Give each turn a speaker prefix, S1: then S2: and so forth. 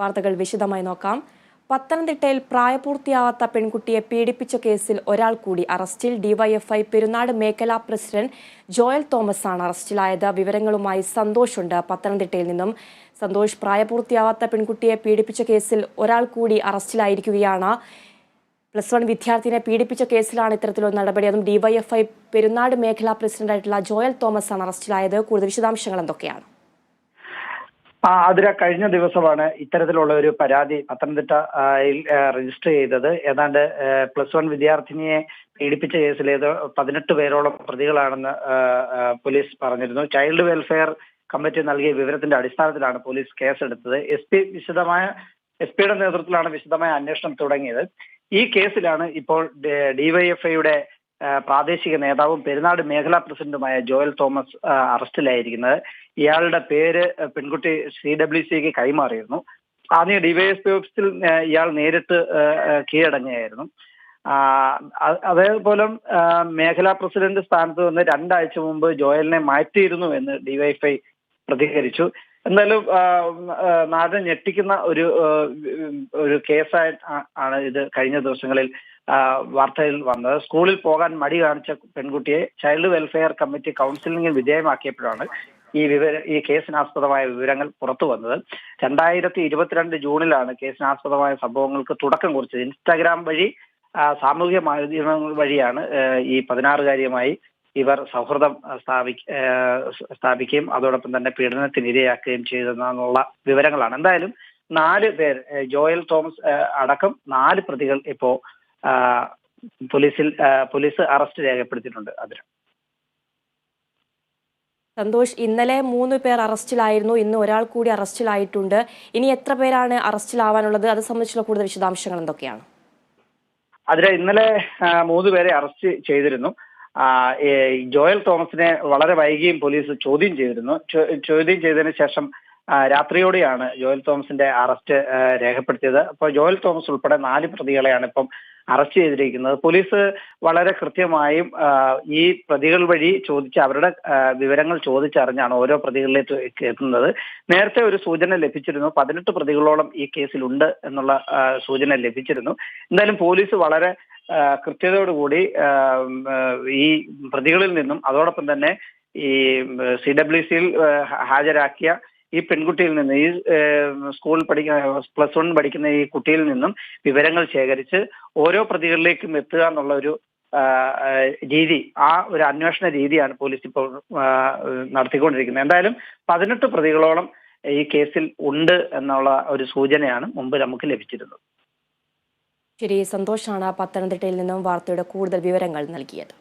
S1: വാർത്തകൾ വിശദമായി നോക്കാം. പത്തനംതിട്ടയിൽ പ്രായപൂർത്തിയാവാത്ത പെൺകുട്ടിയെ പീഡിപ്പിച്ച കേസിൽ ഒരാൾ കൂടി അറസ്റ്റിൽ. ഡിവൈഎഫ്ഐ പെരുന്നാട് മേഖലാ പ്രസിഡന്റ് ജോയൽ തോമസ് ആണ് അറസ്റ്റിലായത്. വിവരങ്ങളുമായി സന്തോഷുണ്ട് പത്തനംതിട്ടയിൽ നിന്നും. സന്തോഷ് പ്രായപൂർത്തിയാവാത്ത പെൺകുട്ടിയെ പീഡിപ്പിച്ച കേസിൽ ഒരാൾ കൂടി അറസ്റ്റിലായിരിക്കുകയാണ്. പ്ലസ് വൺ വിദ്യാർത്ഥിനെ പീഡിപ്പിച്ച കേസിലാണ് ഇത്തരത്തിലൊരു നടപടി. അതും ഡിവൈഎഫ്ഐ പെരുന്നാട് മേഖലാ പ്രസിഡന്റായിട്ടുള്ള ജോയൽ തോമസ് ആണ് അറസ്റ്റിലായത്. കൂടുതൽ വിശദാംശങ്ങൾ എന്തൊക്കെയാണ്?
S2: ആ അതിര കഴിഞ്ഞ ദിവസമാണ് ഇത്തരത്തിലുള്ള ഒരു പരാതി പത്തനംതിട്ട രജിസ്റ്റർ ചെയ്തത്. ഏതാണ്ട് പ്ലസ് വൺ വിദ്യാർത്ഥിനിയെ പീഡിപ്പിച്ച കേസിൽ ഏത് പതിനെട്ട് പേരോളം പ്രതികളാണെന്ന് പോലീസ് പറഞ്ഞിരുന്നു. ചൈൽഡ് വെൽഫെയർ കമ്മിറ്റി നൽകിയ വിവരത്തിന്റെ അടിസ്ഥാനത്തിലാണ് പോലീസ് കേസെടുത്തത്. എസ് പി വിശദമായ എസ് പിയുടെ നേതൃത്വത്തിലാണ് വിശദമായ അന്വേഷണം തുടങ്ങിയത്. ഈ കേസിലാണ് ഇപ്പോൾ ഡിവൈഎഫ്ഐയുടെ പ്രാദേശിക നേതാവും പെരുന്നാട് മേഖലാ പ്രസിഡന്റുമായ ജോയൽ തോമസ് അറസ്റ്റിലായിരിക്കുന്നത്. ഇയാളുടെ പേര് പെൺകുട്ടി സി ഡബ്ല്യു സിക്ക് കൈമാറിയിരുന്നു. ആദ്യം ഡിവൈഎസ്പി ഓഫീസിൽ ഇയാൾ നേരിട്ട് കീഴടങ്ങിയായിരുന്നു അതേപോലെ മേഖലാ പ്രസിഡന്റ് സ്ഥാനത്ത് നിന്ന് രണ്ടാഴ്ച മുമ്പ് ജോയലിനെ മാറ്റിയിരുന്നു എന്ന് ഡിവൈഎഫ്ഐ പ്രതികരിച്ചു. എന്തായാലും നാടിനെ ഞെട്ടിക്കുന്ന ഒരു ഒരു കേസായി ആണ് ഇത് കഴിഞ്ഞ ദിവസങ്ങളിൽ വാർത്തയിൽ വന്നത്. സ്കൂളിൽ പോകാൻ മടി കാണിച്ച പെൺകുട്ടിയെ ചൈൽഡ് വെൽഫെയർ കമ്മിറ്റി കൗൺസിലിംഗിൽ വിധേയമാക്കിയപ്പോഴാണ് ഈ വിവര ഈ കേസിനാസ്പദമായ വിവരങ്ങൾ പുറത്തു വന്നത്. രണ്ടായിരത്തി ഇരുപത്തിരണ്ട് ജൂണിലാണ് കേസിനാസ്പദമായ സംഭവങ്ങൾക്ക് തുടക്കം കുറിച്ചത്. ഇൻസ്റ്റാഗ്രാം വഴി സാമൂഹിക മാധ്യമങ്ങൾ വഴിയാണ് ഈ പതിനാറുകാരിയുമായി ഇവർ സൗഹൃദം സ്ഥാപി സ്ഥാപിക്കുകയും അതോടൊപ്പം തന്നെ പീഡനത്തിനിരയാക്കുകയും ചെയ്തെന്നുള്ള വിവരങ്ങളാണ്. എന്തായാലും നാല് പേർ ജോയൽ തോമസ് അടക്കം നാല് പ്രതികൾ ഇപ്പോ പോലീസിൽ പോലീസ് അറസ്റ്റ് രേഖപ്പെടുത്തിയിട്ടുണ്ട് അതിന്.
S1: സന്തോഷ് ഇന്നലെ മൂന്ന് പേർ അറസ്റ്റിലായിരുന്നു. ഇന്ന് ഒരാൾ കൂടി അറസ്റ്റിലായിട്ടുണ്ട്. ഇനി എത്ര പേരാണ് അറസ്റ്റിലാവാനുള്ളത്? അത് സംബന്ധിച്ചുള്ള കൂടുതൽ വിശദാംശങ്ങൾ എന്തൊക്കെയാണ്?
S2: അതിലെ ഇന്നലെ മൂന്ന് പേരെ അറസ്റ്റ് ചെയ്തിരുന്നു. ജോയൽ തോമസിനെ വളരെ വൈകിയും പോലീസ് ചോദ്യം ചെയ്തിരുന്നു. ചോദ്യം ചെയ്തതിന് ശേഷം രാത്രിയോടെയാണ് ജോയൽ തോമസിന്റെ അറസ്റ്റ് രേഖപ്പെടുത്തിയത്. അപ്പോൾ ജോയൽ തോമസ് ഉൾപ്പെടെ നാല് പ്രതികളെയാണ് ഇപ്പം അറസ്റ്റ് ചെയ്തിരിക്കുന്നത്. പോലീസ് വളരെ കൃത്യമായും ഈ പ്രതികൾ വഴി ചോദിച്ച് അവരുടെ വിവരങ്ങൾ ചോദിച്ചറിഞ്ഞാണ് ഓരോ പ്രതികളിലേക്ക് എത്തുന്നത്. നേരത്തെ ഒരു സൂചന ലഭിച്ചിരുന്നു. പതിനെട്ട് പ്രതികളോളം ഈ കേസിലുണ്ട് എന്നുള്ള സൂചന ലഭിച്ചിരുന്നു. എന്തായാലും പോലീസ് വളരെ കൃത്യതയോടുകൂടി ഈ പ്രതികളിൽ നിന്നും അതോടൊപ്പം തന്നെ ഈ സി ഡബ്ല്യു സിയിൽ ഹാജരാക്കിയ ഈ പെൺകുട്ടിയിൽ നിന്ന് ഈ സ്കൂളിൽ പഠിക്കുന്ന പ്ലസ് വൺ പഠിക്കുന്ന ഈ കുട്ടിയിൽ നിന്നും വിവരങ്ങൾ ശേഖരിച്ച് ഓരോ പ്രതികളിലേക്കും എത്തുക എന്നുള്ള ഒരു രീതി ആ ഒരു അന്വേഷണ രീതിയാണ് പോലീസ് ഇപ്പോൾ നടത്തിക്കൊണ്ടിരിക്കുന്നത്. എന്തായാലും പതിനെട്ട് പ്രതികളോളം ഈ കേസിൽ ഉണ്ട് എന്നുള്ള ഒരു സൂചനയാണ് മുമ്പ് നമുക്ക് ലഭിച്ചിരുന്നത്.
S1: ശരി സന്തോഷാണ് പത്തനംതിട്ടയിൽ നിന്നും വാർത്തയുടെ കൂടുതൽ വിവരങ്ങൾ നൽകിയത്.